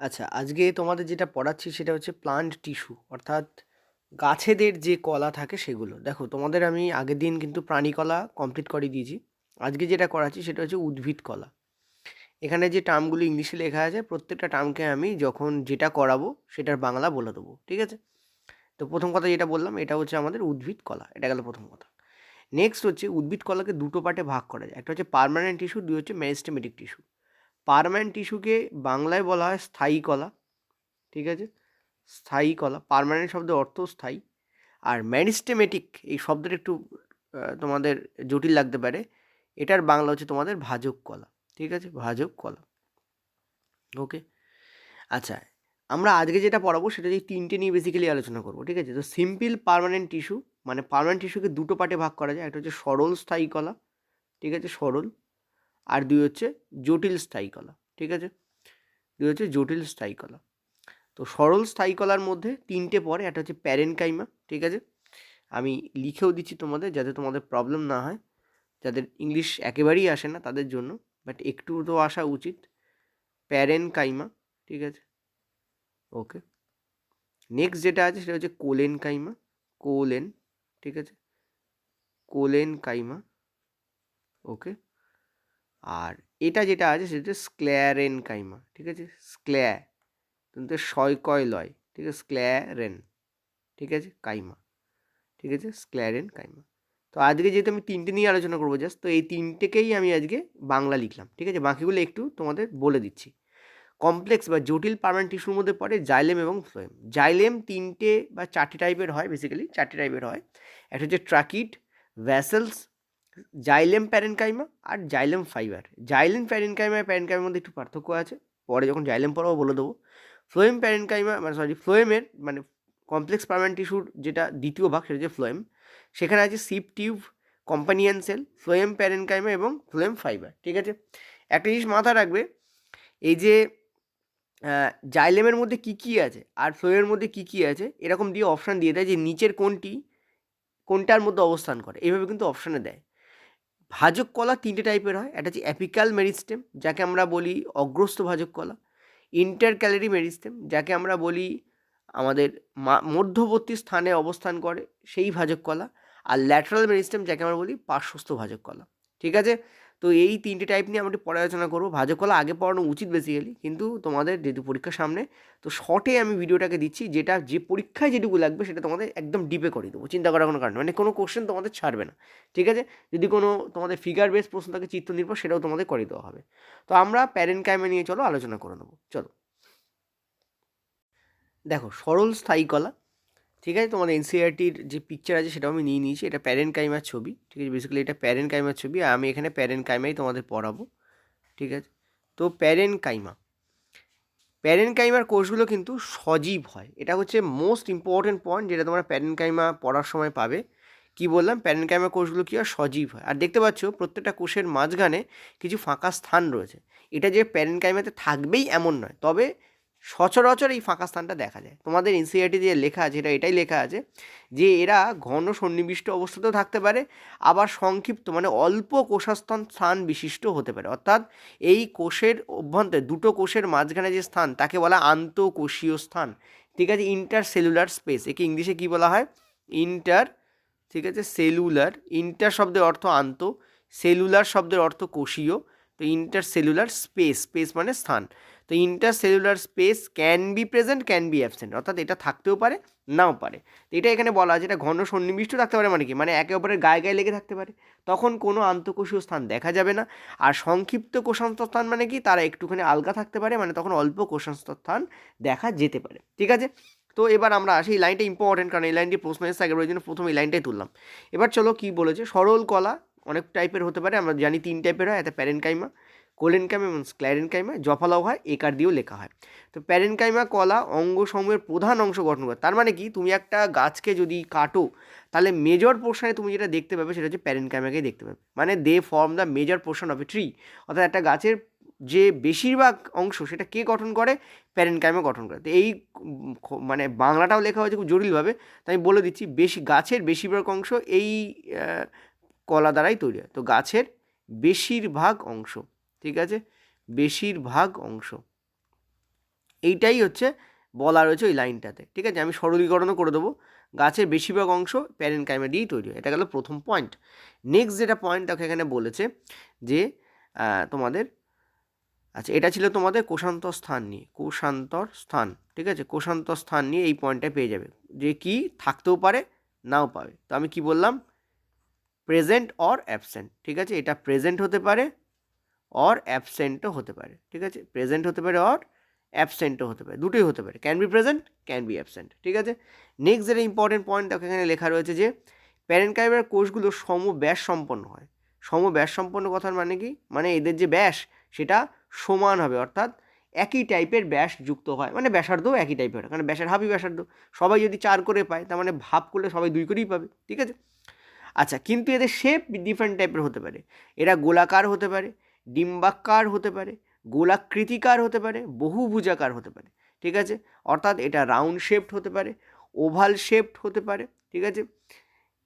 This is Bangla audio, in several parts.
আচ্ছা আজকে তোমাদের যেটা পড়াচ্ছি সেটা হচ্ছে প্লান্ট টিস্যু অর্থাৎ গাছেদের যে কলা থাকে সেগুলো। দেখো, তোমাদের আমি আগের দিন কিন্তু প্রাণী কলা কমপ্লিট করে দিয়েছি। আজকে যেটা করাচ্ছি সেটা হচ্ছে উদ্ভিদ কলা। এখানে যে টার্মগুলো ইংলিশে লেখা আছে, প্রত্যেকটা টার্মকে আমি যখন যেটা করাবো সেটার বাংলা বলে দেবো, ঠিক আছে? তো প্রথম কথা যেটা বললাম, এটা হচ্ছে আমাদের উদ্ভিদ কলা, এটা গেল প্রথম কথা। নেক্সট হচ্ছে উদ্ভিদ কলাকে দুটো পার্টে ভাগ করা যায়, একটা হচ্ছে পার্মানেন্ট টিস্যু দুই হচ্ছে ম্যারিস্টেমেটিক টিস্যু পার্মানেন্ট টিস্যুকে বাংলায় বলা হয় স্থায়ী কলা, ঠিক আছে? স্থায়ী কলা পার্মানেন্ট শব্দের অর্থ স্থায়ী। আর ম্যারিস্টেমেটিক এই শব্দটা একটু তোমাদের জটিল লাগতে পারে, এটার বাংলা হচ্ছে তোমাদের ভাজক কলা, ঠিক আছে? ভাজক কলা। ওকে আচ্ছা আমরা আজকে যেটা পড়াবো সেটা যে তিনটে নিয়ে বেসিক্যালি আলোচনা করব, ঠিক আছে? তো সিম্পল পারমানেন্ট টিস্যু মানে পারমানেন্ট টিস্যুকে দুটো পার্টে ভাগ করা যায়, একটা হচ্ছে সরল স্থায়ী কলা, ঠিক আছে? সরল আর দুই হচ্ছে জটিল স্থায়ী কলা, ঠিক আছে? দুই হচ্ছে জটিল স্থায়ী কলা। তো সরল স্থায়ী কলার মধ্যে তিনটে পরে একটা হচ্ছে প্যারেনকাইমা, ঠিক আছে? আমি লিখেও দিচ্ছি তোমাদের যাতে তোমাদের প্রবলেম না হয়, যাদের ইংলিশ একেবারেই আসে না তাদের জন্য বাট একটু তো আসা উচিত। প্যারেনকাইমা, ঠিক আছে? ওকে নেক্সট যেটা আছে সেটা হচ্ছে কোলেন কাইমা কোলেন, ঠিক আছে? কোলেন কাইমা ওকে আর এটা যেটা আছে সেটা স্ক্ল্যারেন কাইমা ঠিক আছে? স্ক্ল্যা কিন্তু শয়কয় লয় ঠিক আছে? স্ক্ল্যারেন ঠিক আছে? কাইমা, ঠিক আছে? স্ক্ল্যারেন কাইমা তো আজকে যেহেতু আমি তিনটে নিয়ে আলোচনা করব জাস্ট তো এই তিনটেকেই আমি আজকে বাংলা লিখলাম, ঠিক আছে? বাকিগুলো একটু তোমাদের বলে দিচ্ছি। কমপ্লেক্স বা জটিল পার্মানেন্ট টিস্যুর মধ্যে পড়ে জাইলেম এবং ফ্লোয়েম জাইলেম তিনটে বা চারটে টাইপের হয় বেসিক্যালি চারটে টাইপের হয়। একটা হচ্ছে ট্রাকিট ভ্যাসেলস জাইলেম প্যারেনকাইমা আর জাইলেম ফাইবার জাইলেম প্যারেনকাইমা প্যারেনকাইমার মধ্যে একটু পার্থক্য আছে। পরে যখন জাইলেম পড়াবো বলে দেবো। ফ্লোয়েম প্যারেনকাইমা মানে সরি ফ্লোয়েমের মানে কমপ্লেক্স পার্মানেন্ট টিস্যুর যেটা দ্বিতীয় ভাগ সেটা হচ্ছে ফ্লোয়েম সেখানে আছে sieve tube companion cell phloem parenchyma এবং ফ্লোয়েম ফাইবার ঠিক আছে? একটা জিনিস মাথায় রাখবে, এই যে জাইলেমের মধ্যে কী কী আছে আর ফ্লোয়েমের মধ্যে কী কী আছে, এরকম দিয়ে অপশান দিয়ে দেয় যে নিচের কোনটি, কোনটার মধ্যে অবস্থান করে। এইভাবে কিন্তু অপশানে দেয়। ভাজক কলা তিনটে টাইপের হয়। একটা হচ্ছে অ্যাপিক্যাল মেরিস্টেম যাকে আমরা বলি অগ্রস্ত ভাজক কলা। ইন্টার ক্যালারি মেরিস্টেম যাকে আমরা বলি আমাদের মধ্যবর্তী স্থানে অবস্থান করে সেই ভাজক কলা। আর ল্যাটারাল মেরিস্টেম যাকে আমরা বলি পার্শ্বস্থ ভাজক কলা। ঠিক আছে? তো এই তিনটে টাইপ নিয়ে একটু পরে আলোচনা করব। ভাজক কলা আগে পড়ানো উচিত বেসিক্যালি কিন্তু তোমাদের যেহেতু পরীক্ষার সামনে, তো শর্টে আমি ভিডিওটাকে দিচ্ছি, যেটা যে পরীক্ষায় যেটুকু লাগবে সেটা তোমাদের একদম ডিপে করে দেবো, চিন্তা করার কোনো কারণ। মানে কোনো কোশ্চেন তোমাদের ছাড়বে না, ঠিক আছে? যদি কোনো তোমাদের ফিগার বেস প্রশ্ন থাকে, চিত্র নির্ভর, সেটাও তোমাদের করে দেওয়া হবে। তো আমরা প্যারেন্ট কাইমে নিয়ে চলো, আলোচনা করে নেব, চলো। দেখো, সরল স্থায়ী কলা ঠিক আছে? তোমাদের এনসিআরটির যে পিকচার আছে সেটাও আমি নিয়ে নিয়েছি। এটা প্যারেন্ট কাইমার ছবি, ঠিক আছে? বেসিক্যালি এটা প্যারেন্ট কাইমার ছবি আর আমি এখানে প্যারেন্ট কাইমাই তোমাদের পড়াবো, ঠিক আছে? তো প্যারেন্ট কাইমা প্যারেন্ট কাইমার কোষগুলো কিন্তু সজীব হয়। এটা হচ্ছে মোস্ট ইম্পর্টেন্ট পয়েন্ট যেটা তোমরা প্যারেন্ট কাইমা পড়ার সময় পাবে। কি বললাম? প্যারেন্ট কাইমা কোষগুলো কী হয়? সজীব হয়। আর দেখতে পাচ্ছ, প্রত্যেকটা কোর্সের মাঝখানে কিছু ফাঁকা স্থান রয়েছে। এটা যে প্যারেন্ট কাইমাতে থাকবেই এমন নয়। তবে সচরাচর এই ফাঁকা স্থানটা দেখা যায়। তোমাদের এনসিআরটি যে লেখা আছে, এটা, এটাই লেখা আছে যে এরা ঘন সন্নিবিষ্ট অবস্থাতেও থাকতে পারে, আবার সংক্ষিপ্ত মানে অল্প কোষাস্তন স্থান বিশিষ্ট হতে পারে। অর্থাৎ এই কোষের অভ্যন্তরে, দুটো কোষের মাঝখানে যে স্থান, তাকে বলা আন্তঃকোষীয় স্থান। ঠিক আছে ইন্টার সেলুলার স্পেস একে ইংলিশে কী বলা হয়? ইন্টার ঠিক আছে সেলুলার ইন্টার শব্দের অর্থ আন্ত সেলুলার শব্দের অর্থ কোষীয় তো ইন্টার সেলুলার স্পেস স্পেস মানে স্থান। তো intercellular space can be present can be absent অর্থাৎ এটা থাকতেও পারে, নাও পারে। তো এটা এখানে বলা আছে, এটা ঘন সন্নিবিষ্ট থাকতে পারে মানে কি? মানে একে অপরের গায়ে গায়ে লেগে থাকতে পারে। তখন কোনো আন্তঃকোষীয় স্থান দেখা যাবে না। আর সংক্ষিপ্ত কোষান্ত স্থান মানে কি? তারা একটুখানি আলগা থাকতে পারে মানে তখন অল্প কোষান্ত স্থান দেখা যেতে পারে। ঠিক আছে? তো এবার আমরা আসি, এই লাইনটা ইম্পর্টেন্ট কারণ এই লাইনটি প্রশ্ন এসে আগে ওই জন্য, প্রথম এই লাইনটাই তুললাম। এবার চলো কি বলেছে? সরল কলা অনেক টাইপের হতে পারে, আমরা জানি তিন টাইপের হয়, একটা প্যারেনকাইমা, কোলেনকাইমা এবং স্ক্ল্যারেনকাইমা জফালাও হয় একার দিয়েও লেখা হয়। তো প্যারেনকাইমা, কলা অঙ্গসমূহের প্রধান অংশ গঠন করে, তার মানে কি? তুমি একটা গাছকে যদি কাটো, তাহলে মেজর পোর্শনে তুমি যেটা দেখতে পাবে, সেটা হচ্ছে প্যারেনকাইমাকেই দেখতে পাবে। মানে they form the major portion of a tree অর্থাৎ একটা গাছের যে বেশিরভাগ অংশ, সেটা কে গঠন করে? প্যারেনকাইমা গঠন করে। তো এই মানে বাংলাটাও লেখা হয়েছে খুব জটিলভাবে, তাই আমি বলে দিচ্ছি, বেশি, গাছের বেশিরভাগ অংশ এই কলা দ্বারাই তৈরি হয়। তো গাছের বেশিরভাগ অংশ, ঠিক আছে? বেশিরভাগ অংশ। এইটাই হচ্ছে বলা রয়েছে ওই লাইনটাতে, ঠিক আছে? আমি সরলীকরণও করে দেবো। গাছের বেশিরভাগ অংশ প্যারেন কাইমা দিয়েই তৈরি হয়। এটা গেল প্রথম পয়েন্ট নেক্সট যেটা পয়েন্ট তাকে এখানে বলেছে যে তোমাদের আচ্ছা এটা ছিল তোমাদের কোষান্তর স্থান নিয়ে, কোষান্তর স্থান, ঠিক আছে? কোষান্তর স্থান নিয়ে এই পয়েন্টটা পেয়ে যাবে। যে কি থাকতেও পারে, নাও পাবে। তো আমি কি বললাম? প্রেজেন্ট অর অ্যাবসেন্ট ঠিক আছে? এটা প্রেজেন্ট হতে পারে অর অ্যাবসেন্টও হতে পারে, ঠিক আছে? প্রেজেন্ট হতে পারে অর অ্যাবসেন্টও হতে পারে, দুটোই হতে পারে। Can be present can be absent ঠিক আছে? নেক্সট যেটা ইম্পর্টেন্ট পয়েন্ট দেখো, এখানে লেখা রয়েছে যে প্যারেনকাইমের কোষগুলো সম ব্যাস সম্পন্ন হয়। সম ব্যাস সম্পন্ন কথার মানে কি? মানে এদের যে ব্যাস, সেটা সমান হবে, অর্থাৎ একই টাইপের ব্যাস যুক্ত হয়। মানে ব্যাসার্ধও একই টাইপের হয়, কারণ ব্যাসের হাফই ব্যাসার্ধ। সবাই যদি চার করে পায়, তার মানে ভাব করলে সবাই দুই করেই পাবে, ঠিক আছে? আচ্ছা কিন্তু এদের শেপ ডিফারেন্ট টাইপের হতে পারে। এরা গোলাকার হতে পারে, ডিম্বাকার হতে পারে, গোলাকৃতিকার হতে পারে, বহুভুজাকার হতে পারে, ঠিক আছে? অর্থাৎ এটা রাউন্ড শেপড হতে পারে ওভাল শেপড হতে পারে, ঠিক আছে?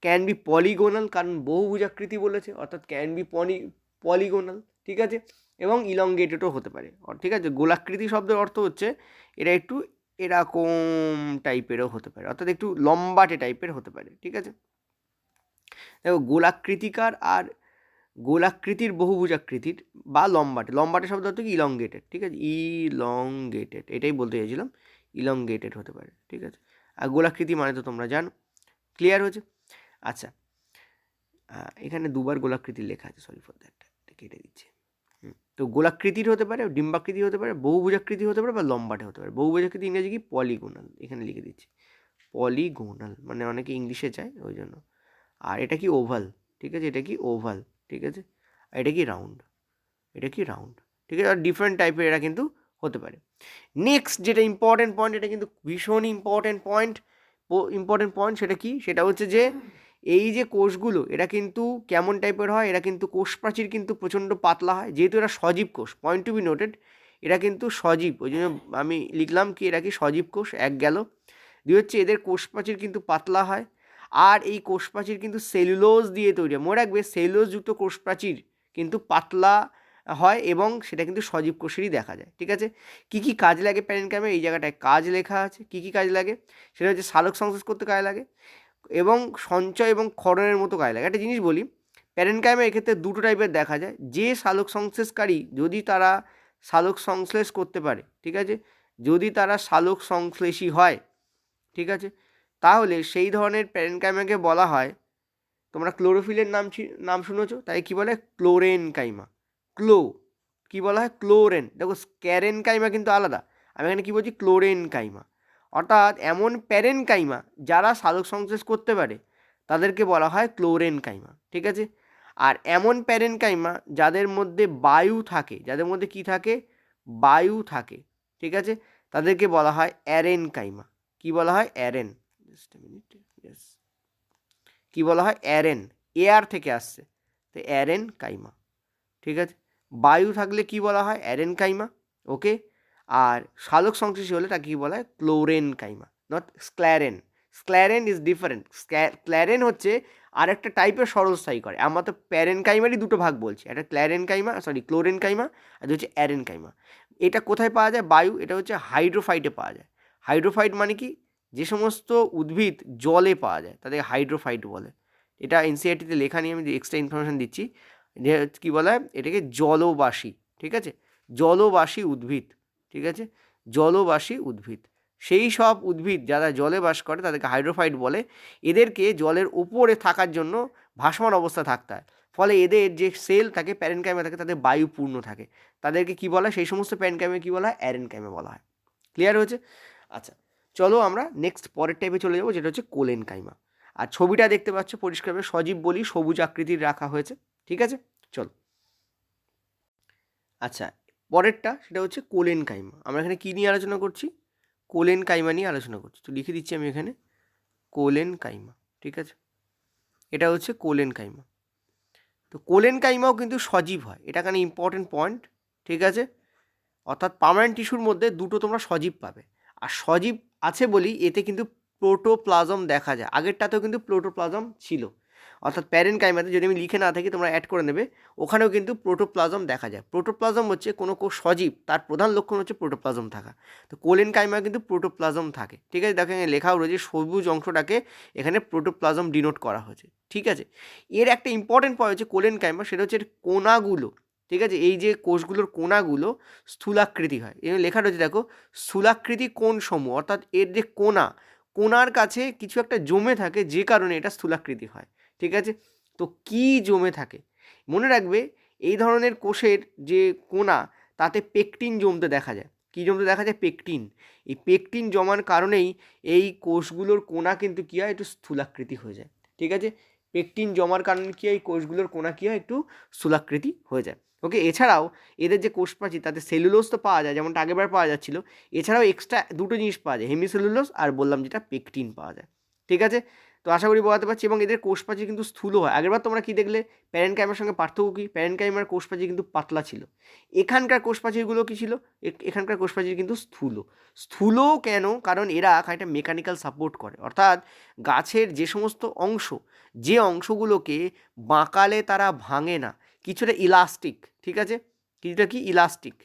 ক্যান বি পলিগোনাল কারণ বহুভুজাকৃতি বলেছে, অর্থাৎ ক্যান বি পলি পলিগোনাল ঠিক আছে? এবং ইলংগেটেডও হতে পারে ঠিক আছে? গোলাকৃতি শব্দের অর্থ হচ্ছে এটা একটু এরকম টাইপেরও হতে পারে, অর্থাৎ একটু লম্বাটে টাইপের হতে পারে, ঠিক আছে? দেখো গোলাকৃতিকার আর গোলাকৃতির বহুভুজাকৃতির বা লম্বাটে লম্বাটে শব্দ অর্থ কি? ইলংগেটেড ঠিক আছে? ইলংগেটেড এটাই বলতে চাইছিলাম। ইলংগেটেড হতে পারে, ঠিক আছে? আর গোলাকৃতি মানে তো তোমরা জানো। ক্লিয়ার হয়েছে? আচ্ছা এখানে দুবার গোলাকৃতি লেখা আছে সরি ফর দ্যাট কেটে দিচ্ছে। তো গোলাকৃতির হতে পারে ডিম্বাকৃতি হতে পারে বহুভুজাকৃতি হতে পারে বা লম্বাটে হতে পারে। বহুভুজাকৃতি ইংরেজি কি? পলিগোনাল এখানে লিখে দিচ্ছি। পলিগোনাল মানে অনেকে ইংলিশে চায়, ওই জন্য। আর এটা কি ওভাল ঠিক আছে, এটা কি ওভাল ঠিক আছে? আর এটা কি রাউন্ড এটা কি রাউন্ড ঠিক আছে, আর ডিফারেন্ট টাইপের এরা কিন্তু হতে পারে। নেক্সট যেটা ইম্পর্টেন্ট পয়েন্ট এটা কিন্তু ভীষণ ইম্পর্টেন্ট পয়েন্ট ইম্পর্টেন্ট পয়েন্ট সেটা কি? সেটা হচ্ছে যে এই যে কোষগুলো, এরা কিন্তু কেমন টাইপের হয়? এরা কিন্তু কোষ প্রাচীর কিন্তু প্রচণ্ড পাতলা হয়। যেহেতু এরা সজীব কোষ পয়েন্ট টু বি নোটেড এরা কিন্তু সজীব। ওই জন্য আমি লিখলাম কি, এরা কি সজীব কোষ? এক গেল। দুই হচ্ছে এদের কোষ প্রাচীর কিন্তু পাতলা হয়। আর এই কোষ প্রাচীর কিন্তু সেলুলোজ দিয়ে তৈরি হয়। মনে রাখবে সেলুলোজযুক্ত কোষ প্রাচীর কিন্তু পাতলা হয় এবং সেটা কিন্তু সজীব কোষেরই দেখা যায়, ঠিক আছে? কী কী কাজ লাগে প্যারেনকামে এই জায়গাটায় কাজ লেখা আছে। কী কী কাজ লাগে? সেটা হচ্ছে সালোক সংশ্লেষ করতে কাজে লাগে এবং সঞ্চয় এবং খরণের মতো কাজে লাগে। একটা জিনিস বলি প্যারেনকামে এক্ষেত্রে দুটো টাইপের দেখা যায়। যে সালোক সংশ্লেষকারী যদি তারা সালোক সংশ্লেষ করতে পারে, ঠিক আছে? যদি তারা সালোক সংশ্লেষী হয়, ঠিক আছে? তাহলে সেই ধরনের প্যারেনকাইমাকে বলা হয়, তোমরা ক্লোরোফিলের নাম নাম শুনেছো? তাই কি বলে? ক্লোরেন কাইমা ক্লো, কি বলা হয়? ক্লোরেন। দেখো স্ক্যারেন কাইমা কিন্তু আলাদা। আমি এখানে কী বলছি? ক্লোরেন কাইমা অর্থাৎ এমন প্যারেন কাইমা যারা সালোক সংশ্লেষ করতে পারে, তাদেরকে বলা হয় ক্লোরেন কাইমা ঠিক আছে? আর এমন প্যারেন কাইমা যাদের মধ্যে বায়ু থাকে, যাদের মধ্যে কি থাকে? বায়ু থাকে। ঠিক আছে? তাদেরকে বলা হয় অ্যারেন কাইমা কি বলা হয়? অ্যারেন। জাস্ট মিনিট ইয়েস কী বলা হয়? অ্যারেন। এয়ার থেকে আসছে। তো অ্যারেন কাইমা। ঠিক আছে? বায়ু থাকলে কি বলা হয়? Eren chyma. ওকে? আর সালোক সংশ্লেষী হলে তাকে কী বলা হয়? Chlorenchyma. Not sclerenchyma sclerenchyma is different ক্ল্যারেন হচ্ছে আরেকটা টাইপের সরলস্থায়ী করে। আমরা তো প্যারেন কাইমারই দুটো ভাগ বলছি। একটা chlorenchyma sorry chlorenchyma, আর হচ্ছে অ্যারেন কাইমা। এটা কোথায় পাওয়া যায়? বায়ু, এটা হচ্ছে হাইড্রোফাইটে পাওয়া যায়। হাইড্রোফাইট মানে কি? যে সমস্ত উদ্ভিদ জলে পাওয়া যায় তাদের হাইড্রোফাইট বলে। এটা এনসিআরটিতে লেখা নিয়ে আমি এক্সট্রা ইনফরমেশান দিচ্ছি। যে কী বলা হয় এটাকে জলবাসী, ঠিক আছে? জলবাসী উদ্ভিদ, ঠিক আছে? জলবাসী উদ্ভিদ। সেই সব উদ্ভিদ যারা জলে বাস করে, তাদেরকে হাইড্রোফাইট বলে। এদেরকে জলের উপরে থাকার জন্য ভাসমান অবস্থা থাকতে হয়। ফলে এদের যে সেল থাকে প্যারেনকাইমে থাকে, তাদের বায়ু পূর্ণ থাকে। তাদেরকে কী বলা সেই সমস্ত প্যারেনকাইমে কী বলা হয়? অ্যারেনকাইমে বলা হয়। ক্লিয়ার হয়েছে? আচ্ছা। চলো আমরা নেক্সট পরের টাইপে চলে যাব, যেটা হচ্ছে কোলেন কাইমা আর ছবিটা দেখতে পাচ্ছ পরিষ্কারভাবে সজীব বলি সবুজ আকৃতির রাখা হয়েছে, ঠিক আছে? চলো। আচ্ছা পরেরটা সেটা হচ্ছে কোলেন কাইমা আমরা এখানে কী নিয়ে আলোচনা করছি? কোলেন কাইমা নিয়ে আলোচনা করছি। তো লিখে দিচ্ছি আমি এখানে কোলেন কাইমা ঠিক আছে? এটা হচ্ছে কোলেন কাইমা তো কোলেন কাইমাও কিন্তু সজীব হয়। এটা এখানে ইম্পর্টেন্ট পয়েন্ট ঠিক আছে? অর্থাৎ পার্মানেন্ট টিস্যুর মধ্যে দুটো তোমরা সজীব পাবে। আর সজীব আছে বলি, এতে কিন্তু প্রোটোপ্লাজম দেখা যায়। আগেরটাতেও কিন্তু প্রোটোপ্লাজম ছিল। অর্থাৎ প্যারেন কাইমাতে যদি আমি লিখে না থাকি, তোমরা অ্যাড করে নেবে। ওখানেও কিন্তু প্রোটোপ্লাজম দেখা যায়। প্রোটোপ্লাজম হচ্ছে কোনো কো সজীব, তার প্রধান লক্ষণ হচ্ছে প্রোটোপ্লাজম থাকা। তো কোলেন কাইমা কিন্তু প্রোটোপ্লাজম থাকে। ঠিক আছে? দেখো এখানে লেখাও রয়েছে সবুজ অংশটাকে এখানে প্রোটোপ্লাজম ডিনোট করা হয়েছে। ঠিক আছে? এর একটা ইম্পর্টেন্ট পয়েন্ট হচ্ছে কোলেন কাইমা সেটা হচ্ছে কোনাগুলো। ঠিক আছে? এই যে কোষগুলোর কোনাগুলো স্থূলাকৃতি হয়। এখানে লেখা রয়েছে দেখো, স্থূলাকৃতি কোণ সমূহ, অর্থাৎ এর যে কোনা কোনার কাছে কিছু একটা জমে থাকে যে কারণে এটা স্থূলাকৃতি হয়। ঠিক আছে? তো কি জমে থাকে? মনে রাখবে, এই ধরনের কোষের যে কোনা তাতে পেকটিন জমতে দেখা যায়। কী জমতে দেখা যায়? পেকটিন এই পেকটিন জমার কারণেই এই কোষগুলোর কোনা কিন্তু কী হয়? একটু স্থূলাকৃতি হয়ে যায়। ঠিক আছে? পেকটিন জমার কারণে কী হয়? এই কোষগুলোর কোনা কী হয়? একটু স্থূলাকৃতি হয়ে যায়। ওকে এছাড়াও এদের যে কোষ তাতে সেলুলোজ তো পাওয়া যায়, যেমনটা আগেরবার পাওয়া যাচ্ছিল। এছাড়াও এক্সট্রা দুটো জিনিস পাওয়া যায় হেমিসেলুলোজ আর বললাম যেটা পেকটিন পাওয়া যায়। ঠিক আছে? তো আশা করি বোঝাতে পারছি এবং এদের কোষ কিন্তু স্থূল হয়। আগেরবার তোমরা কী দেখলে? প্যারেন্ট কাইমার সঙ্গে পার্থক্য কী? প্যারেন্ট কাইমার কোষ প্রাচীর কিন্তু পাতলা ছিল। এখানকার কোষ কী ছিল? এখানকার কোষ কিন্তু স্থূল। স্থূল কেন? কারণ এরা খানিকটা মেকানিক্যাল সাপোর্ট করে। অর্থাৎ গাছের যে সমস্ত অংশ, যে অংশগুলোকে বাঁকালে তারা ভাঙে না। কিছুটা ইলাস্টিক ঠিক আছে? কিছুটা কি? ইলাস্টিক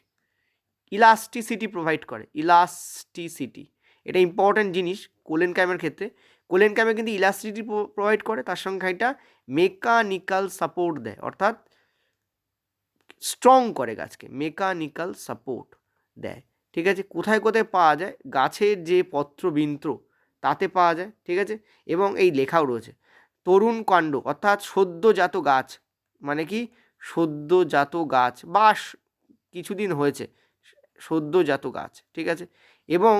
ইলাস্টিসিটি প্রোভাইড করে ইলাস্টিসিটি এটা ইম্পর্ট্যান্ট জিনিস কোলেন ক্যামের ক্ষেত্রে। কোলেন ক্যামে কিন্তু ইলাস্টিসিটি প্রোভাইড করে, তার সঙ্গে এটা মেকানিক্যাল সাপোর্ট দেয়, অর্থাৎ স্ট্রং করে গাছকে মেকানিক্যাল সাপোর্ট দেয়। ঠিক আছে? কোথায় কোথায় পাওয়া যায়? গাছের যে পত্রবিন্ত্র, তাতে পাওয়া যায়, ঠিক আছে? এবং এই লেখাও রয়েছে। তরুণ কাণ্ড, অর্থাৎ সদ্যজাত গাছ মানে কি? সদ্যজাত গাছ, বা স- কিছুদিন হয়েছে সদ্যজাত গাছ, ঠিক আছে? এবং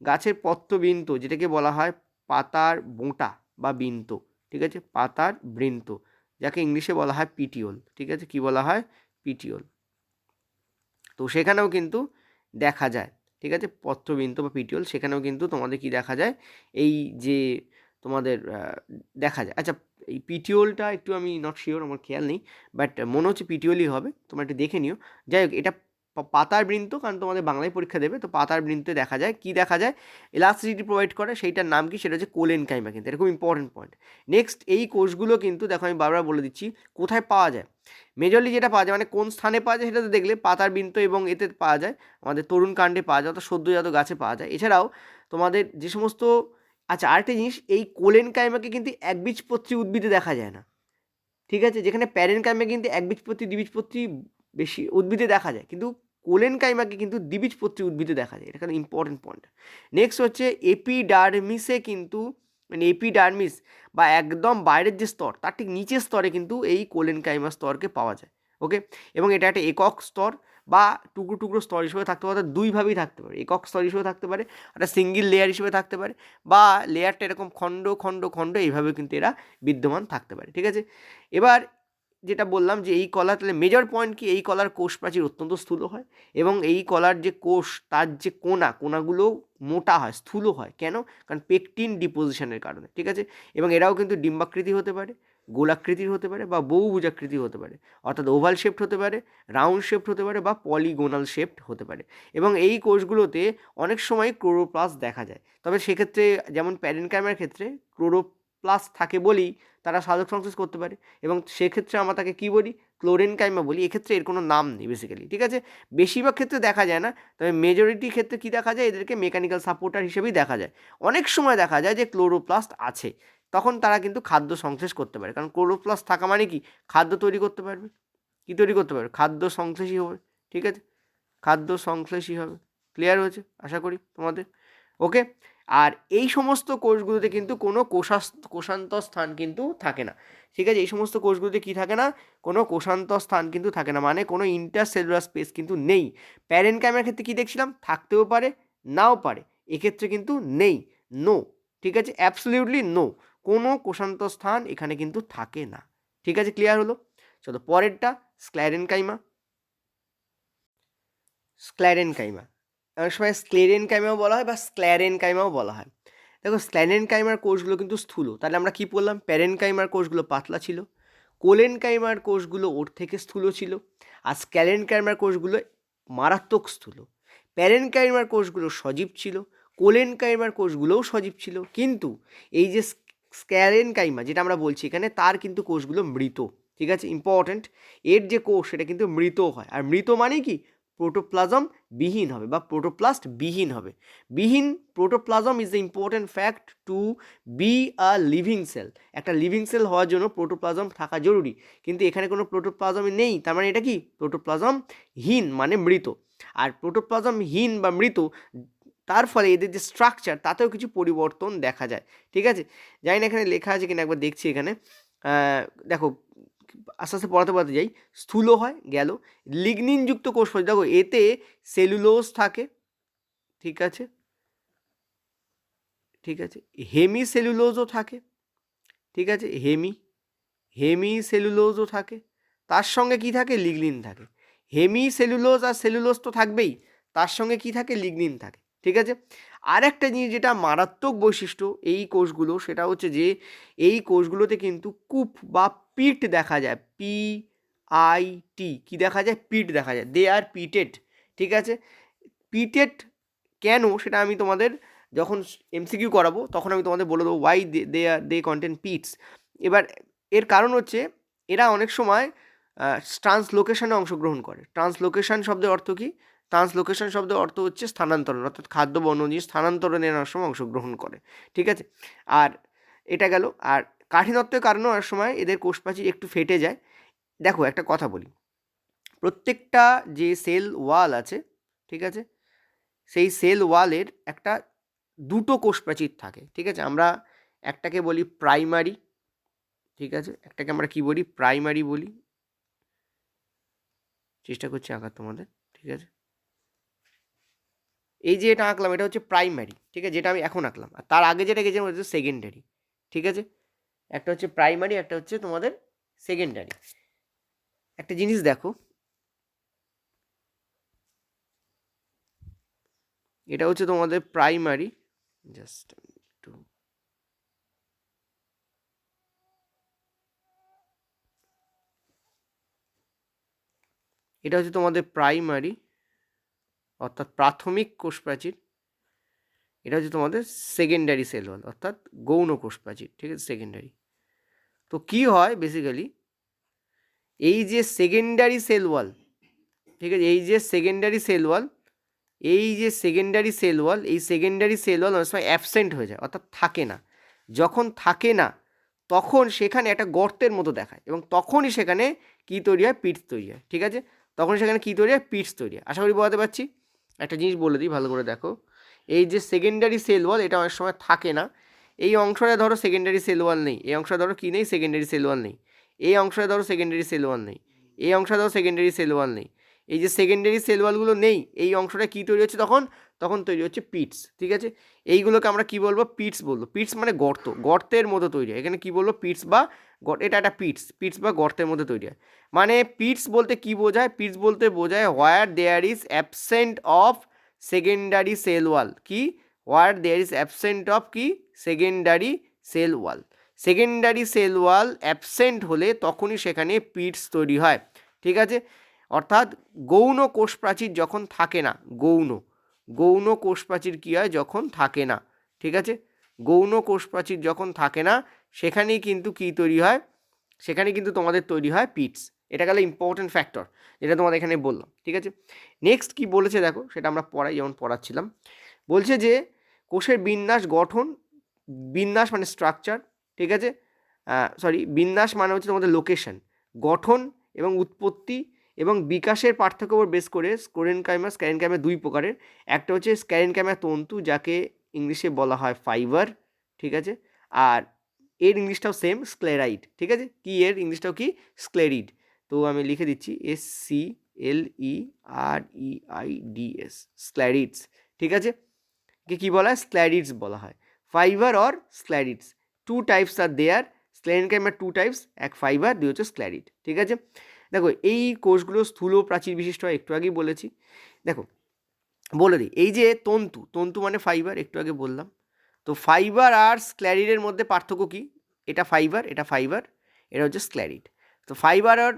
গাছের পত্রবিন্ত, যেটাকে বলা হয় পাতার বোঁটা বা বিন্ত, ঠিক আছে? পাতার বৃন্ত, যাকে ইংলিশে বলা হয় পিটিওল, ঠিক আছে? কি বলা হয়? পিটিওল। তো সেখানেও কিন্তু দেখা যায়, ঠিক আছে? পত্রবিন্ত বা পিটিওল, সেখানেও কিন্তু তোমাদের কি দেখা যায়? এই যে তোমাদের দেখা যায়। আচ্ছা এই পিটিওলটা একটু আমি নট শিওর আমার খেয়াল নেই বাট মনে হচ্ছে পিটিওলই হবে, তোমরা একটু দেখে নিও। যাই হোক, এটা পাতার বৃন্ত, কারণ তোমাদের বাংলায় পরীক্ষা দেবে, তো পাতার বৃন্তে দেখা যায়, কি দেখা যায়? ইলাস্টিসিটি প্রোভাইড করে, সেইটার নাম কি? সেটা হচ্ছে কোলেন কাইমা কিন্তু খুব ইম্পর্টেন্ট পয়েন্ট নেক্সট এই কোষগুলো কিন্তু, দেখো আমি বারবার বলে দিচ্ছি, কোথায় পাওয়া যায়? মেজরলি যেটা পাওয়া যায় মানে কোন স্থানে পাওয়া যায় সেটা তো দেখলে পাতার বৃন্ত এবং এতে পাওয়া যায়, আমাদের তরুণ কাণ্ডে পাওয়া যায়, অর্থাৎ সদ্যজাত গাছে পাওয়া যায়। এছাড়াও তোমাদের যে সমস্ত আচ্ছা আরেকটা জিনিস, এই কোলেন কাইমাকে কিন্তু একবীজপত্রী উদ্ভিদে দেখা যায় না। ঠিক আছে? যেখানে প্যারেন কাইমা কিন্তু একবীজপত্রী, দ্বিবীজপত্রী বেশি উদ্ভিদে দেখা যায়। কিন্তু কোলেন কাইমাকে কিন্তু দ্বিবীজপত্রী উদ্ভিদে দেখা যায়। এটা কিন্তু ইম্পর্টেন্ট পয়েন্ট নেক্সট হচ্ছে এপিডার্মিসে কিন্তু মানে এপিডার্মিস বা একদম বাইরের যে স্তর, তার ঠিক নিচের স্তরে কিন্তু এই কোলেন কাইমা স্তরকে পাওয়া যায়। ওকে এবং এটা একটা একক স্তর। বা টুকরো টুকরো স্তর হিসেবে থাকতে পারে অর্থাৎ দুইভাবেই থাকতে পারে। একক স্তর হিসেবে থাকতে পারে, একটা সিঙ্গেল লেয়ার হিসেবে থাকতে পারে, বা লেয়ারটা এরকম খণ্ড খণ্ড খণ্ড এইভাবে কিন্তু এরা বিদ্যমান থাকতে পারে, ঠিক আছে? এবার যেটা বললাম যে এই কলা তাহলে মেজর পয়েন্ট কি? এই কলার কোষ প্রাচীর অত্যন্ত স্থূল হয় এবং এই কলার যে কোষ, তার যে কোনা, কোনাগুলো মোটা হয়, স্থূল হয়। কেন? কারণ পেকটিন ডিপোজিশনের কারণে, ঠিক আছে? এবং এরাও কিন্তু ডিম্বাকৃতি হতে পারে, গোলাকৃতির হতে পারে বা বহুভুজাকৃতি হতে পারে। অর্থাৎ ওভাল শেপড হতে পারে রাউন্ড শেপড হতে পারে বা পলিগোনাল শেপড হতে পারে। এবং এই কোষগুলোতে অনেক সময় ক্লোরোপ্লাস দেখা যায়। তবে সেক্ষেত্রে যেমন প্যারেনকামের ক্ষেত্রে ক্লোরোপ্লাস থাকে বলেই তারা সাধক সংশ্লেষ করতে পারে। এবং সেক্ষেত্রে আমরা তাকে কী বলি? ক্লোরিন কাইমা বলি। এক্ষেত্রে এর কোনো নাম নেই বেসিক্যালি ঠিক আছে? বেশিরভাগ ক্ষেত্রে দেখা যায় না, তবে মেজরিটি ক্ষেত্রে কী দেখা যায়? এদেরকে মেকানিক্যাল সাপোর্টার হিসেবেই দেখা যায়। অনেক সময় দেখা যায় যে ক্লোরোপ্লাস্ট আছে, তখন তারা কিন্তু খাদ্য সংশ্লেষ করতে পারে। কারণ ক্লোরোপ্লাস্ট থাকা মানে কি? খাদ্য তৈরি করতে পারবে। কী তৈরি করতে পারবে? খাদ্য সংশ্লেষই হবে, ঠিক আছে? খাদ্য সংশ্লেষই হবে। ক্লিয়ার হয়েছে? আশা করি তোমাদের। ওকে আর এই সমস্ত কোষগুলোতে কিন্তু কোনো কোষাস, কোষান্ত স্থান কিন্তু থাকে না। ঠিক আছে? এই সমস্ত কোষগুলোতে কি থাকে না? কোনো কোষান্ত স্থান কিন্তু থাকে না। মানে কোনো ইন্টারসেলুলার স্পেস কিন্তু নেই। প্যারেন্ট ক্যামেরার ক্ষেত্রে কী দেখছিলাম? থাকতেও পারে, নাও পারে। এক্ষেত্রে কিন্তু নেই। নো ঠিক আছে? অ্যাবসলিউটলি নো কোনো কোষান্ত স্থান এখানে কিন্তু থাকে না। ঠিক আছে? ক্লিয়ার হলো? চলো, পরেরটা স্ক্ল্যারেন কাইমা স্ক্ল্যারেন কাইমা অনেক সময় স্ক্লেরেন কাইমাও বলা হয় বা স্ক্ল্যারেন কাইমাও বলা হয়। দেখো স্ক্ল্যারেন কাইমার কোষগুলো কিন্তু স্থূল। তাহলে আমরা কি বললাম? প্যারেন কাইমার কোষগুলো পাতলা ছিল। কোলেন কাইমার কোষগুলো ওর থেকে স্থূল ছিল। আর স্ক্যালেন কাইমার কোষগুলো মারাত্মক স্থূল। প্যারেন কাইমার কোষগুলো সজীব ছিল। কোলেন কাইমার কোষগুলোও সজীব ছিল। কিন্তু এই যে স্ক্যারেন কাইমা যেটা আমরা বলছি এখানে, তার কিন্তু কোষগুলো মৃত। ঠিক আছে? ইম্পর্ট্যান্ট এর যে কোষ, সেটা কিন্তু মৃত হয়। আর মৃত মানে কি? প্রোটোপ্লাজম বিহীন হবে বা প্রোটোপ্লাস্ট বিহীন হবে। বিহীন protoplasm is the important fact to be a living cell একটা লিভিং সেল হওয়ার জন্য প্রোটোপ্লাজম থাকা জরুরি। কিন্তু এখানে কোনো প্রোটোপ্লাজম নেই, তার মানে এটা কি? প্রোটোপ্লাজম হীন মানে মৃত। আর প্রোটোপ্লাজম হীন বা মৃত, তার ফলে এদের যে স্ট্রাকচার তাতেও কিছু পরিবর্তন দেখা যায়। ঠিক আছে? জানি না এখানে লেখা আছে কিনা, একবার দেখছি এখানে। দেখো আস্তে আস্তে পড়াতে পড়াতে যাই, স্থূল হয়, গেল। লিগনিনযুক্ত কোষ দেখো, এতে সেলুলোজ থাকে, ঠিক আছে? ঠিক আছে? হেমি সেলুলোজও থাকে, ঠিক আছে? হেমি হেমি সেলুলোজও থাকে। তার সঙ্গে কি থাকে? লিগনিন থাকে। হেমি সেলুলোজ আর সেলুলোজ তো থাকবেই, তার সঙ্গে কি থাকে? লিগনিন থাকে, ঠিক আছে? আর একটা জিনিস যেটা মারাত্মক বৈশিষ্ট্য এই কোষগুলো, সেটা হচ্ছে যে এই কোষগুলোতে কিন্তু কূপ বা পিট দেখা যায়, পি আই টি, কি দেখা যায়? পিট দেখা যায়। দে আর পিটেড ঠিক আছে? পিটেড কেন? সেটা আমি তোমাদের যখন এমসিকিউ করাবো, তখন আমি তোমাদের বলে দেবো ওয়াই দে আর দে কন্টেন্ট পিটস এবার, এর কারণ হচ্ছে, এরা অনেক সময় ট্রান্সলোকেশনে অংশগ্রহণ করে। ট্রান্সলোকেশন শব্দের অর্থ কী? ট্রান্সলোকেশন শব্দের অর্থ হচ্ছে স্থানান্তরণ, অর্থাৎ খাদ্য বা অন্য জিনিস স্থানান্তরণের অনেক সময় অংশগ্রহণ করে, ঠিক আছে? আর এটা গেল, আর কাঠিনত্বের কারণেও অনেক সময় এদের কোষপ্রাচীর একটু ফেটে যায়। দেখো, একটা কথা বলি। প্রত্যেকটা যে সেল ওয়াল আছে, ঠিক আছে? সেই সেল ওয়ালের একটা দুটো কোষপ্রাচীর থাকে, ঠিক আছে? আমরা একটাকে বলি প্রাইমারি, ঠিক আছে? একটাকে আমরা কি বলি? প্রাইমারি বলি। চেষ্টা করছি আঁকার তোমাদের, ঠিক আছে? এই যে এটা আঁকলাম, এটা হচ্ছে প্রাইমারি, ঠিক আছে? যেটা আমি এখন আঁকলাম। আর তার আগে যেটা গেছিলাম হচ্ছে সেকেন্ডারি, ঠিক আছে? একটা হচ্ছে প্রাইমারি একটা হচ্ছে তোমাদের সেকেন্ডারি একটা জিনিস দেখো। এটা হচ্ছে তোমাদের প্রাইমারি জাস্ট একটু। এটা হচ্ছে তোমাদের প্রাইমারি অর্থাৎ প্রাথমিক কোষ প্রাচীর। এটা হচ্ছে তোমাদের সেকেন্ডারি সেল অর্থাৎ গৌণ কোষ প্রাচীর, ঠিক আছে? সেকেন্ডারি তো কি হয় বেসিক্যালি এই যে সেকেন্ডারি সেল ওয়াল ঠিক আছে? এই যে সেকেন্ডারি সেল ওয়াল এই যে সেকেন্ডারি সেল ওয়াল এই সেকেন্ডারি সেল ওয়াল অনেক সময় অ্যাবসেন্ট হয়ে যায়, অর্থাৎ থাকে না। যখন থাকে না, তখন সেখানে একটা গর্তের মতো দেখায় এবং তখনই সেখানে কী তৈরি হয়? পিটস তৈরি হয়, ঠিক আছে? তখন সেখানে কী তৈরি হয়? পিটস তৈরি হয়। আশা করি বোঝাতে পারছি? একটা জিনিস বলে দিই, ভালো করে দেখো। এই যে সেকেন্ডারি সেল ওয়াল এটা অনেক সময় থাকে না। এই অংশটা ধরো সেকেন্ডারি সেল ওয়াল নেই, এই অংশটা ধরো কী নেই? সেকেন্ডারি সেল ওয়াল নেই। এই অংশটা ধরো সেকেন্ডারি সেল ওয়াল নেই। এই অংশটা ধরো সেকেন্ডারি সেল ওয়াল নেই। এই যে সেকেন্ডারি সেল ওয়ালগুলো নেই, এই অংশটা কী তৈরি হচ্ছে তখন? তখন তৈরি হচ্ছে পিটস ঠিক আছে? এইগুলোকে আমরা কী বলব? পিটস বলব। পিটস মানে গর্ত, গর্তের মতো তৈরি হয়। এখানে কী বলব? পিটস বা গর্ত, এটা একটা পিটস পিটস বা গর্তের মধ্যে তৈরি হয়। মানে পিটস বলতে কী বোঝায়? পিটস বলতে বোঝায় where there is absent of secondary cell wall কি? Where there is absent of কি? Secondary cell wall secondary cell wall absent হলে তখনই সেখানে পিটস তৈরি হয়। ঠিক আছে? অর্থাৎ গৌণ কোষ প্রাচীর যখন থাকে না, গৌণ গৌণ কোষ প্রাচীর কী হয়? যখন থাকে না। ঠিক আছে? গৌণ কোষ প্রাচীর যখন থাকে না, সেখানেই কিন্তু কী তৈরি হয়? সেখানে কিন্তু তোমাদের তৈরি হয় পিটস এটা গেলে ইম্পর্টেন্ট ফ্যাক্টর যেটা তোমাদের এখানে বললাম। ঠিক আছে? নেক্সট কি বলেছে দেখো? সেটা আমরা পড়াই যেমন পড়াচ্ছিলাম। বলছে যে কোষের বিন্যাস গঠন, বিন্যাস মানে স্ট্রাকচার ঠিক আছে? সরি বিন্যাস মানে হচ্ছে তোমাদের লোকেশন গঠন এবং উৎপত্তি এবং বিকাশের পার্থক্য উপর বেস করে স্কোরেন কাইমা স্ক্যারেন কাইমা দুই প্রকারের। একটা হচ্ছে স্ক্যারেন কাইমা তন্তু, যাকে ইংলিশে বলা হয় ফাইবার ঠিক আছে? আর এর ইংলিশটাও সেম স্ক্লেরাইড ঠিক আছে? কি এর? ইংলিশটাও কি? স্ক্লেরিড তো আমি লিখে দিচ্ছি S C L E R E I D S sclereids ঠিক আছে? কে কী বলা হয়? স্ল্যারিডস বলা হয়। Fibre or sclereids two types are there স্ক্লেরেনকাইমার two types এক ফাইবার দুই হচ্ছে স্ল্যারিড ঠিক আছে? দেখো, এই কোষগুলো স্থূল প্রাচীর বিশিষ্ট হয়, একটু আগেই বলেছি। দেখো, বলে দিই, এই যে তন্তু তন্তু মানে ফাইবার একটু আগে বললাম। তো ফাইবার আর স্ক্ল্যারিডের মধ্যে পার্থক্য কী? এটা ফাইবার এটা ফাইবার এটা হচ্ছে স্ক্ল্যারিড তো ফাইবার আর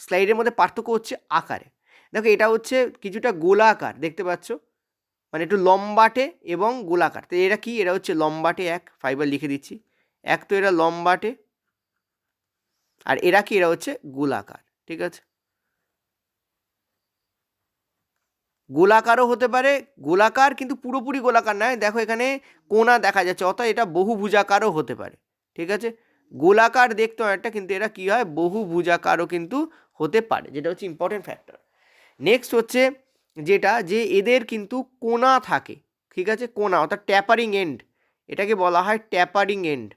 স্লাইডের মধ্যে পার্থক্য হচ্ছে আকারে। দেখো, এটা হচ্ছে কিছুটা গোলাকার, দেখতে পাচ্ছ? মানে একটু লম্বাটে এবং গোলাকার। তো এরা কি? এরা হচ্ছে লম্বাটে এক ফাইবার লিখে দিচ্ছি। এক তো এরা লম্বাটে আর এরা কি? এরা হচ্ছে গোলাকার, ঠিক আছে? গোলাকারও হতে পারে, গোলাকার কিন্তু পুরোপুরি গোলাকার নয়। দেখো এখানে কোনা দেখা যাচ্ছে, অর্থাৎ এটা বহুভুজাকারও হতে পারে, ঠিক আছে? গোলাকার দেখতে অনেকটা কিন্তু এরা কী হয়? বহুভুজাকারও কিন্তু হতে পারে, যেটা হচ্ছে ইম্পর্টেন্ট ফ্যাক্টর নেক্সট হচ্ছে যেটা যে এদের কিন্তু কোনা থাকে, ঠিক আছে? কোনা অর্থাৎ ট্যাপারিং এন্ড এটাকে বলা হয় ট্যাপারিং এন্ড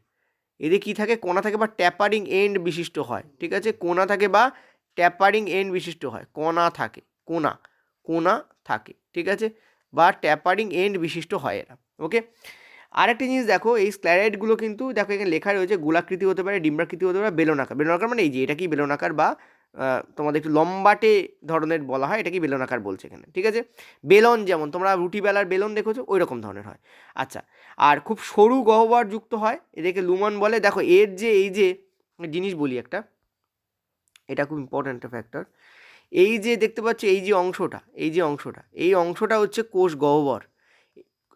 এদের কী থাকে? কোনা থাকে বা ট্যাপারিং এন্ড বিশিষ্ট হয়, ঠিক আছে? কোনা থাকে বা ট্যাপারিং এন্ড বিশিষ্ট হয় কোনা থাকে কোনা কোনা থাকে, ঠিক আছে? বা ট্যাপারিং এন্ড বিশিষ্ট হয় এরা ওকে আরেকটা জিনিস দেখো, এই স্ক্ল্যারাইডগুলো কিন্তু, দেখো এখানে লেখা রয়েছে, গোলাকৃতি হতে পারে, ডিম্বাকৃতি হতে পারে বেলনাকার বেলনাকার মানে এই যে, এটা কি বেলনাকার বা তোমাদের একটু লম্বাটে ধরনের বলা হয় এটা কি বেলনাকার বলছে এখানে, ঠিক আছে? বেলন যেমন, তোমরা রুটি বেলার বেলন দেখেছ ওই রকম ধরনের হয়। আচ্ছা আর খুব সরু গহ্বর যুক্ত হয়, এদেরকে লুমন বলে। দেখো, এর যে, এই যে, জিনিস বলি একটা, এটা খুব ইম্পর্ট্যান্ট ফ্যাক্টর এই যে, দেখতে পাচ্ছ, এই যে অংশটা, এই যে অংশটা, এই অংশটা হচ্ছে কোষ গহ্বর।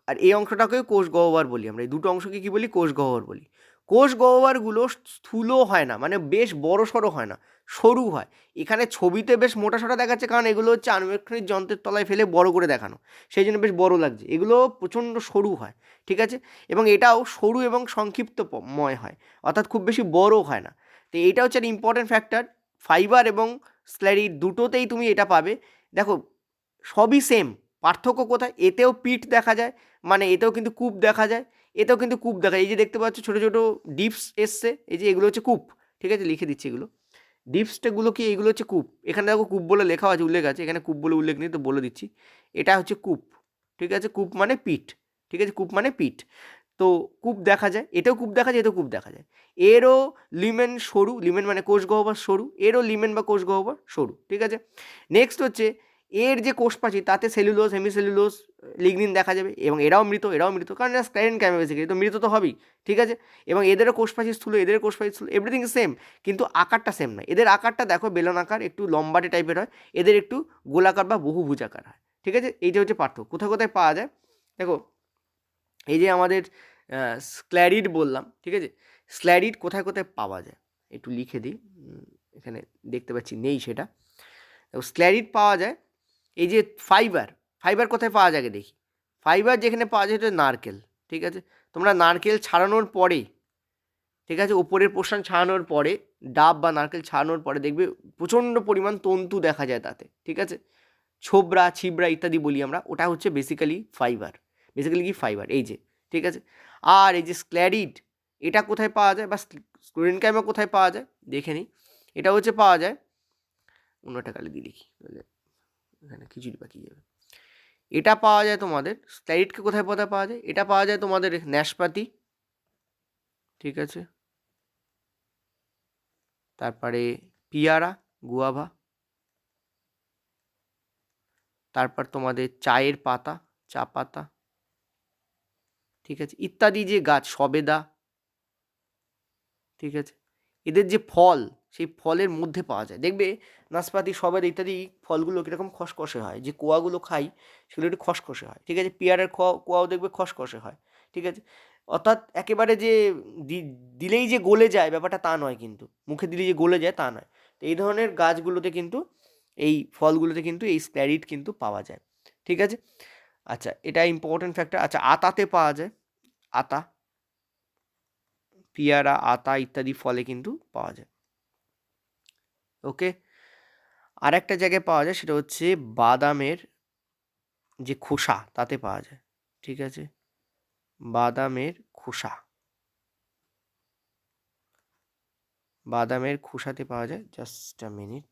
আর এই অংশটাকেও কোষ গহ্বর বলি আমরা, এই দুটো অংশকে কী বলি? কোষ গহ্বর বলি। কোষ গহ্বরগুলো স্থূল হয় না মানে বেশ বড় সড়ো হয় না, সরু হয়। এখানে ছবিতে বেশ মোটা সোটা দেখাচ্ছে কারণ এগুলো হচ্ছে আনুবেক্ষণিক যন্ত্রের তলায় ফেলে বড় করে দেখানো, সেই জন্য বেশ বড় লাগছে। এগুলো প্রচণ্ড সরু হয়, ঠিক আছে? এবং এটাও সরু এবং সংক্ষিপ্তময় হয়, অর্থাৎ খুব বেশি বড় হয় না। তো এটা হচ্ছে একটা ইম্পর্টেন্ট ফ্যাক্টর ফাইবার এবং স্ল্যারিড দুটোতেই তুমি এটা পাবে। দেখো, সবই সেম পার্থক্য কোথায়? এতেও পিঠ দেখা যায় মানে এতেও কিন্তু কূপ দেখা যায়। এতেও কিন্তু কূপ দেখা, এই যে দেখতে পাচ্ছ ছোটো ছোটো ডিপস এসছে, এই যে এগুলো হচ্ছে কূপ, ঠিক আছে? লিখে দিচ্ছি এগুলো। ডিপসটাগুলো কি, এগুলো হচ্ছে কূপ। এখানে দেখো কূপ বলে লেখা আছে, উল্লেখ আছে, এখানে কূপ বলে উল্লেখ নেই, তো বলে দিচ্ছি। এটা হচ্ছে কূপ, ঠিক আছে? কূপ মানে পিঠ, ঠিক আছে? কূপ মানে পিঠ। তো কূপ দেখা যায়, এটাও কূপ দেখা যায়, এটাও কূপ দেখা যায়। এরও লিমেন সরু, লিমেন মানে কোষ গহ্বর সরু, এরও লিমেন বা কোষ গহ্বর সরু, ঠিক আছে? নেক্সট হচ্ছে এর যে কোষপ্রাচীর তাতে সেলুলোজ হেমিসেলুলোজ লিগনিন দেখা যাবে এবং এরাও মৃত এরাও মৃত, কারণ এরা স্ক্যারেন ক্যামে বেসিক্যালি তো মৃত তো হবেই, ঠিক আছে? এবং এদেরও কোষপ্রাচীর স্থূল, এদের কোষপ্রাচীর স্থূল এভরিথিং সেম কিন্তু আকারটা সেম নয়। এদের আকারটা দেখো বেলন আকার, একটু লম্বাটে টাইপের হয়, এদের একটু গোলাকার বা বহুভুজাকার হয়, ঠিক আছে? এইটা হচ্ছে পার্থক্য। কোথায় কোথায় পাওয়া যায়? দেখো, এই যে আমাদের স্ক্ল্যারিড বললাম, ঠিক আছে? স্ল্যারিড কোথায় কোথায় পাওয়া যায়? একটু লিখে দিই এখানে দেখতে পাচ্ছি, নেই সেটা। স্ক্ল্যারিড পাওয়া যায় এই যে ফাইবার ফাইবার কোথায় পাওয়া আগে দেখি। ফাইবার যেখানে পাওয়া যায় সেটা নারকেল, ঠিক আছে? তোমরা নারকেল ছাড়ানোর পরে, ঠিক আছে? ওপরের পোর্শন ছাড়ানোর পরে, ডাব বা নারকেল ছাড়ানোর পরে দেখবে প্রচণ্ড পরিমাণ তন্তু দেখা যায় তাতে, ঠিক আছে? ছোবড়া, ছিবড়া ইত্যাদি বলি আমরা, ওটা হচ্ছে বেসিক্যালি ফাইবার বেসিক্যালি কি ফাইবার এই যে, ঠিক আছে? আর এই যে স্ক্ল্যারিড এটা কোথায় পাওয়া যায়? বা স্ক্লেরেনকাইমা কোথায় পাওয়া যায়? দেখে নিই এটা হচ্ছে পাওয়া যায় অন্যটা কালি দিয়ে নইলে এখানে খিচুড়ি পাকিয়ে যাবে। এটা পাওয়া যায় তোমাদের স্ক্ল্যারিডকে কোথায় কোথায় পাওয়া যায়? এটা পাওয়া যায় তোমাদের ন্যাশপাতি, ঠিক আছে? তারপরে পিয়ারা, গুয়াভা, তারপর তোমাদের চায়ের পাতা, চা পাতা, ঠিক আছে? ইত্যাদি যে গাছ, সবেদা, ঠিক আছে? এদের যে ফল সেই ফলের মধ্যে পাওয়া যায়। দেখবে নাশপাতি, সবেদা ইত্যাদি ফলগুলো কীরকম খসখসে হয়। যে কোয়াগুলো খাই সেগুলো একটু খসখসে হয়। ঠিক আছে? পেয়ারার কোয়া কোয়াও দেখবে খসখসে হয়। ঠিক আছে? অর্থাৎ একেবারে যে দিলেই যে গলে যায় ব্যাপারটা তা নয় কিন্তু। মুখে দিলেই যে গলে যায় তা নয়। তো এই ধরনের গাছগুলোতে কিন্তু, এই ফলগুলোতে কিন্তু, এই স্প্যারিট কিন্তু পাওয়া যায়। ঠিক আছে? আচ্ছা এটা ইম্পর্টেন্ট ফ্যাক্টর আচ্ছা আতাতে পাওয়া যায়। আতা, পিয়ারা, আতা ইত্যাদি ফলে কিন্তু পাওয়া যায়। ওকে? আর একটা জায়গায় পাওয়া যায় সেটা হচ্ছে বাদামের যে খোসা, তাতে পাওয়া যায়, ঠিক আছে? বাদামের খোসা। বাদামের খোসাতে পাওয়া যায় জাস্ট আ মিনিট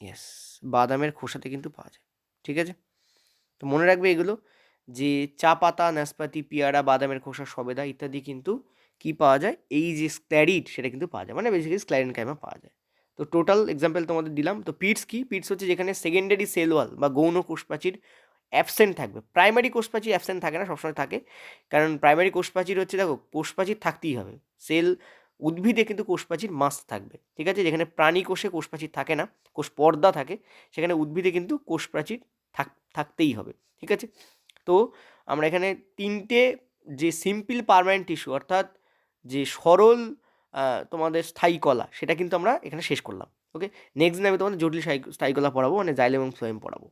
ইয়েস বাদামের খোসাতে কিন্তু পাওয়া যায়, ঠিক আছে? তো মনে রাখবে এগুলো। যে চা পাতা, নাশপাতি, পেয়ারা, বাদামের খোসা, সবেদা ইত্যাদি কিন্তু কি পাওয়া যায়? এই যে স্ক্ল্যারিড সেটা কিন্তু পাওয়া যায়। মানে বেসিক্যালি স্ক্ল্যারিন কাইমা পাওয়া যায়। তো টোটাল এক্সাম্পল তোমাদের দিলাম। তো পিটস কি? পিটস হচ্ছে যেখানে সেকেন্ডারি সেল ওয়াল বা গৌণ কোষপ্রাচীর অ্যাবসেন্ট থাকবে। প্রাইমারি কোষপ্রাচীর অ্যাবসেন্ট থাকে না, সবসময় থাকে। কারণ প্রাইমারি কোষপ্রাচীর হচ্ছে, দেখো, কোষপ্রাচীর থাকতেই হবে। সেল উদ্ভিদে কিন্তু কোষপ্রাচীর মাস্ট থাকবে। ঠিক আছে? যেখানে প্রাণী কোষে কোষপ্রাচীর থাকে না, কোষ পর্দা থাকে, সেখানে উদ্ভিদে কিন্তু কোষপ্রাচীর থাক, থাকতেই হবে। ঠিক আছে? তো আমরা এখানে তিনটে যে সিম্পল পারমানেন্ট টিস্যু অর্থাৎ যে সরল তোমাদের স্থায়ী কলা সেটা কিন্তু আমরা এখানে শেষ করলাম ওকে নেক্সট দিন আমি তোমাদের জটিল স্থায়ী কলা পড়াবো মানে জাইলেম এবং ফ্লোয়েম পড়াবো।